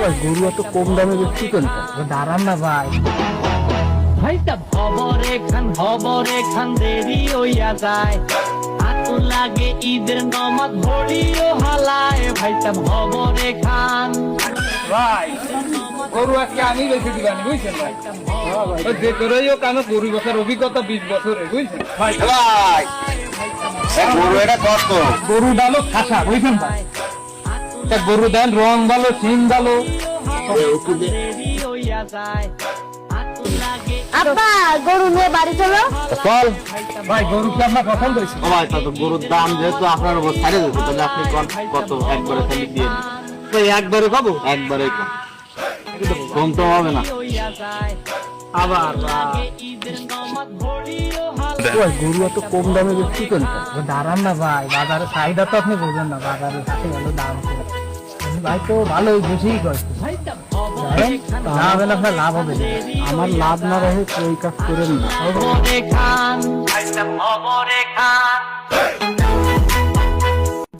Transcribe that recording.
ভাই গরু এত কম দামে বিক্রি কেন দাঁড়ান না ভাই ভাইটা খবরে খান খবরে খান দেরি হইয়া যায় হাতু লাগে ঈদের নমাজ ভরিও হালায় ভাইটা খবরে খান ভাই গরু আজকে আমি বেশি দিবানি বুঝছেন ভাই যে করেই হোক আমি গরু বছর অভিজ্ঞতা বিশ বছরে বুঝছেন ভাই ভাই গরু এটা কত গরু ডালো খাসা বুঝছেন ভাই তা গরু দেন রং ভালো সিং ভালো। গরু নিয়ে বাড়ি চলো। চল। ভাই গরু কি আপনার পছন্দ হয়েছে? ও ভাই তা তো গরুর দাম যেহেতু আপনার উপর ছাড়ে দিচ্ছে তাহলে আপনি কন- কত? একবারে খালি দিয়ে দিন। তো একবারে খাব একবারে কম। তো হবে না। আবার গরু এত কম দামে বিক্রি কেন? দাঁড়ান না ভাই বাজারে চাহিদা তো আপনি বোঝেন না বাজারে দাম। ভাই তো ভালোই বুঝেই করছে না আপনার লাভ হবে আমার লাভ না রহে ওই কাজ করেন না।